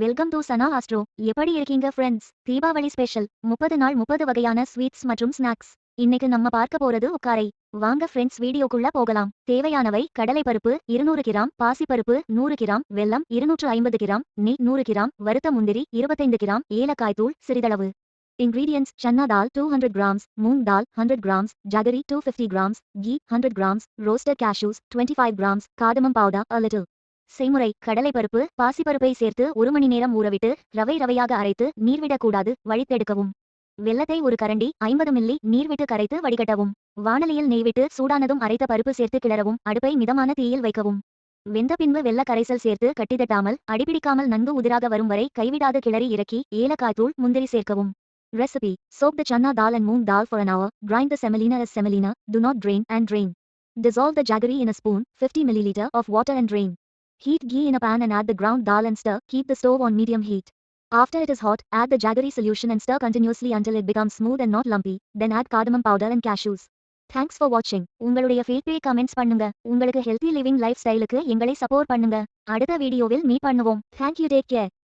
Welcome to Sana astro. எப்படி இருக்கீங்க friends Deepavali special முப்பது நாள் முப்பது வகையான ஸ்வீட்ஸ் மற்றும் ஸ்நாக்ஸ் இன்னைக்கு நம்ம பார்க்க போறது உக்காரை. வாங்க ஃப்ரெண்ட்ஸ் வீடியோக்குள்ள போகலாம். தேவையானவை கடலை பருப்பு இருநூறு கிராம் பாசிப்பருப்பு நூறு கிராம் வெல்லம் இருநூற்று ஐம்பது கிராம் நெய் நூறு கிராம் வறுத்த முந்திரி இருபத்தைந்து கிராம் ஏலக்காய் தூள் சிறிதளவு. Ingredients Channa dal 200 grams, moong dal 100 grams, jaggery 250 grams, ghee 100 grams, roasted cashews 25 grams, cardamom powder a little. செய்முறை கடலை பருப்பு பாசிப்பருப்பை சேர்த்து ஒரு மணி நேரம் ஊறவிட்டு ரவை ரவையாக அரைத்து நீர் விடக்கூடாது வழித்தெடுக்கவும் வெள்ளத்தை ஒரு கரண்டி ஐம்பது மில்லி நீர் விட்டு கரைத்து வடிகட்டவும் வானலியில் நெய்விட்டு சூடானதும் அரைத்த பருப்பு சேர்த்து கிளறவும் அடுப்பை மிதமான தீயில் வைக்கவும் வெந்த பின்பு வெள்ள கரைசல் சேர்த்து கட்டிதட்டாமல் அடிபிடிக்காமல் நன்கு உதிராக வரும் வரை கைவிடாத கிளறி இறக்கி ஏலக்காய் தூள் முந்திரி சேர்க்கவும் recipe soak the chana dal and moong dal for an hour grind the semolina as semolina, do not drain and drain. Dissolve the jaggery in a spoon, 50 ml of water and drain. Heat ghee in a pan and add the ground dal and stir, keep the stove on medium heat. After it is hot, add the jaggery solution and stir continuously until it becomes smooth and not lumpy, then add cardamom powder and cashews. Thanks for வாட்சிங் உங்களுடைய feedback comments பண்ணுங்க உங்களுக்கு healthy living life ஸ்டைலுக்கு எங்களை support பண்ணுங்க அடுத்த வீடியோவில் meet பண்ணுவோம் தேங்க்யூ டேக் கேர்